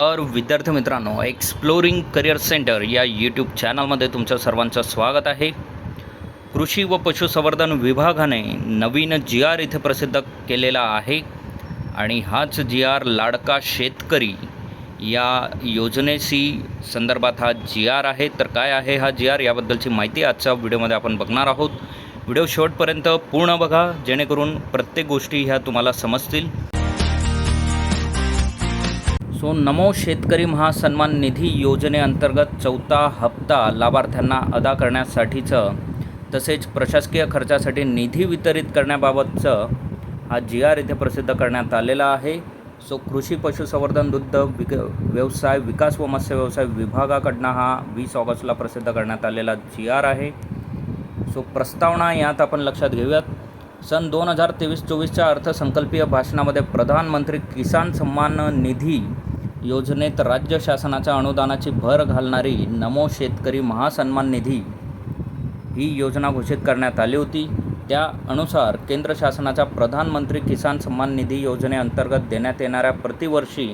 तर विद्यार्थी मित्रांनो एक्सप्लोरिंग करिअर सेंटर या यूट्यूब चॅनलमध्ये तुमचं सर्वांचं स्वागत आहे. कृषी व पशुसंवर्धन विभागाने नवीन जी आर इथे प्रसिद्ध केलेला आहे. आणि हाच जी आर लाडका शेतकरी या योजनेशी संदर्भात हा जी आर आहे. तर काय आहे हा जी आर याबद्दलची माहिती आजच्या व्हिडिओमध्ये आपण बघणार आहोत. व्हिडिओ शेवटपर्यंत पूर्ण बघा जेणेकरून प्रत्येक गोष्टी ह्या तुम्हाला समजतील. सो नमो शेतकरी महासन्मान निधी योजनेअंतर्गत चौथा हप्ता लाभार्थ्यांना अदा करण्यासाठीचं तसेच प्रशासकीय खर्चासाठी निधी वितरित करण्याबाबतचं हा जी आर इथे प्रसिद्ध करण्यात आलेला आहे. सो कृषी पशुसंवर्धन दुग्ध विक व्यवसाय विकास व मत्स्य व्यवसाय विभागाकडनं हा वीस ऑगस्टला प्रसिद्ध करण्यात आलेला जी आर आहे. सो प्रस्तावना यात आपण लक्षात घेऊयात. सन दोन हजार तेवीस चोवीसच्या अर्थसंकल्पीय भाषणामध्ये प्रधानमंत्री किसान सन्मान निधी योजनेत राज्य शासनाच्या अनुदानाची भर घालणारी नमो शेतकरी महासन्मान निधी ही योजना घोषित करण्यात आली होती. त्या अनुसार केंद्र शासनाच्या प्रधानमंत्री किसान सन्मान निधी योजनेअंतर्गत देण्यात येणाऱ्या प्रतिवर्षी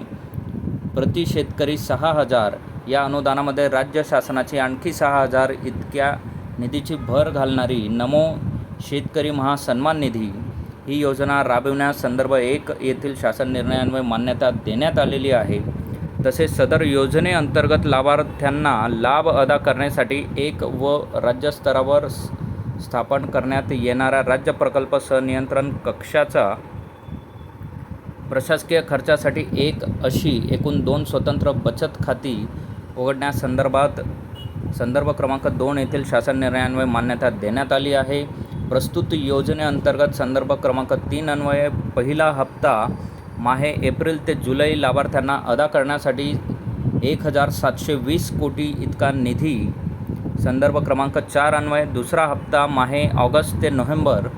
प्रति शेतकरी सहा हजार या अनुदानामध्ये राज्य शासनाची आणखी सहा हजार इतक्या निधीची भर घालणारी नमो शेतकरी महासन्मान निधी ही योजना राबविण्यास संदर्भ एक येथील शासन निर्णयांमुळे मान्यता देण्यात आलेली आहे. तसेच सदर योजनेअंतर्गत लाभार्थ्यांना लाभ अदा करण्यासाठी एक व राज्यस्तरावर स्थापन करण्यात येणाऱ्या राज्य प्रकल्प संनियंत्रण कक्षाचा प्रशासकीय खर्चासाठी एक अशी एकूण दोन स्वतंत्र बचत खाती उघडण्यासंदर्भात संदर्भ क्रमांक दोन येथील शासन निर्णयान्वये मान्यता देण्यात आली आहे. प्रस्तुत योजनेअंतर्गत संदर्भ क्रमांक तीन अन्वये पहिला हप्ता माहे एप्रिल ते जुलै लाभार्थ्यांना अदा करण्यासाठी एक हजार सातशे वीस कोटी इतका निधी. संदर्भ क्रमांक चार अन्वय दुसरा हप्ता माहे ऑगस्ट ते नोव्हेंबर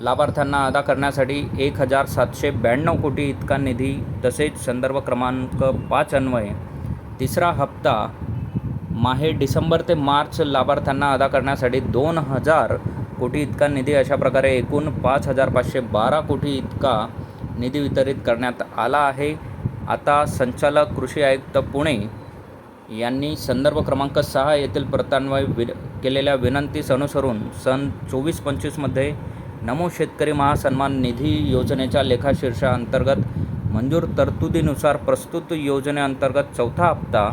लाभार्थ्यांना अदा करण्यासाठी एक हजार सातशे ब्याण्णव कोटी इतका निधी. तसेच संदर्भ क्रमांक पाच अन्वय तिसरा हप्ता माहे डिसेंबर ते मार्च लाभार्थ्यांना अदा करण्यासाठी दोन हजार कोटी इतका निधी. अशा प्रकारे एकूण पाच हजार पाचशे बारा कोटी इतका निधी वितरित करण्यात आला आहे. आता संचालक कृषी आयुक्त पुणे यांनी संदर्भ क्रमांक सहा येथील प्रतान्वय वि केलेल्या विनंतीस अनुसरून सन चोवीस पंचवीसमध्ये नमो शेतकरी महासन्मान निधी योजनेच्या लेखाशीर्षाअंतर्गत मंजूर तरतुदीनुसार प्रस्तुत योजनेअंतर्गत चौथा हप्ता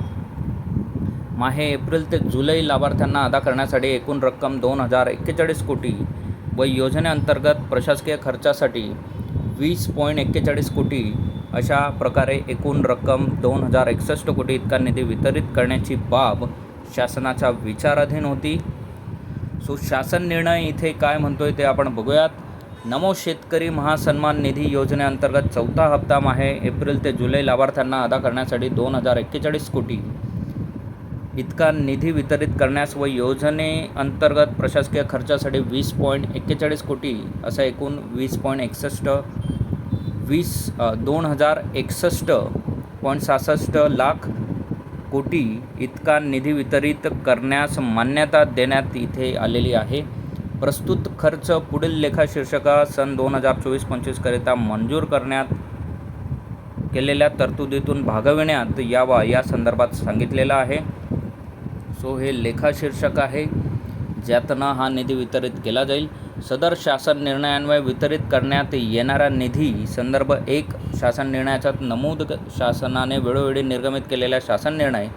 माहे एप्रिल ते जुलै लाभार्थ्यांना अदा करण्यासाठी एकूण रक्कम दोन हजार एक्केचाळीस कोटी व योजनेअंतर्गत प्रशासकीय खर्चासाठी वीस पॉईंट एक्केचाळीस कोटी अशा प्रकारे एकूण रक्कम दोन हजार एकसष्ट कोटी इतका निधी वितरित करण्याची बाब शासनाच्या विचाराधीन होती. सो शासन निर्णय इथे काय म्हणतो आहे ते आपण बघूयात. नमो शेतकरी महासन्मान निधी योजनेअंतर्गत चौथा हप्ता आहे. एप्रिल ते जुलै लाभार्थ्यांना अदा करण्यासाठी दोन हजार एक्केचाळीस कोटी इतका निधी वितरित करण्यास व योजनेअंतर्गत प्रशासकीय खर्चासाठी वीस पॉईंट एक्केचाळीस कोटी असा एकूण वीस पॉईंट एकसष्ट वीस दोन हजार एकसष्ट पॉईंट सहासष्ट लाख कोटी इतका निधी वितरित करण्यास मान्यता देण्यात इथे आलेली आहे. प्रस्तुत खर्च पुढील लेखा शीर्षका सन दोन हजार चोवीस पंचवीसकरिता मंजूर करण्यात केलेल्या तरतुदीतून भागविण्यात यावा या संदर्भात सांगितलेलं आहे. सो हे लेखा शीर्षक आहे. ज्यातनं हा निधी वितरित केला जाईल. सदर शासन निर्णयान्वये वितरित करण्यात येणारा निधी संदर्भ एक शासन निर्णयाचा नमूद शासनाने वेळोवेळी निर्गमित केलेल्या शासन निर्णय.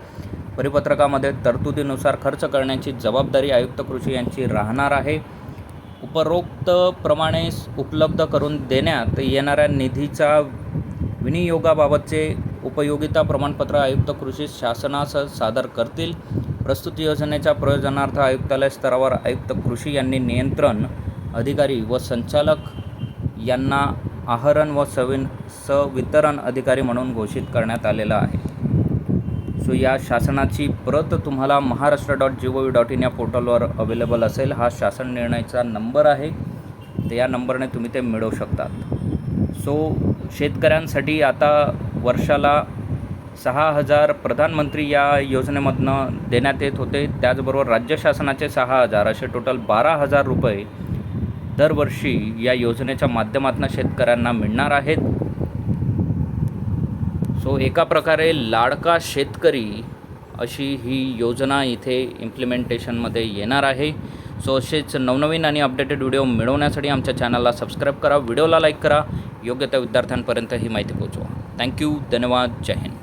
परिपत्रकामध्ये तरतुदीनुसार खर्च करण्याची जबाबदारी आयुक्त कृषी यांची राहणार आहे. उपरोक्त प्रमाणे उपलब्ध करून देण्यात येणाऱ्या निधीचा विनियोगाबाबतचे उपयोगिता प्रमाणपत्र आयुक्त कृषी शासनास सादर करतील. प्रस्तुत योजनेच्या प्रयोजनार्थ आयुक्तालय स्तरावर आयुक्त कृषी यांनी नियंत्रण अधिकारी व संचालक यांना आहरण व सविन सवितरण अधिकारी म्हणून घोषित करण्यात आलेला आहे. सो या शासनाची प्रत तुम्हाला Maharashtra dot G O V dot in या पोर्टलवर अवेलेबल असेल. हा शासन निर्णयाचा नंबर आहे. तर या नंबरने तुम्ही ते मिळवू शकतात. सो शेतकऱ्यांसाठी आता वर्षाला सहा हजार प्रधानमंत्री या योजनेमधनं देण्यात येत होते. त्याचबरोबर राज्य शासनाचे सहा हजार असे टोटल बारा हजार रुपये दरवर्षी या योजनेच्या माध्यमातून शेतकऱ्यांना मिळणार आहेत. सो एका प्रकारे लाडका शेतकरी अशी ही योजना इथे इम्प्लिमेंटेशनमध्ये येणार आहे. सो असेच नवनवीन आणि अपडेटेड व्हिडिओ मिळवण्यासाठी आमच्या चॅनलला सबस्क्राईब करा व्हिडिओला लाईक करा. योग्य त्या विद्यार्थ्यांपर्यंत ही माहिती पोहोचवा. थँक्यू धन्यवाद. जय हिंद.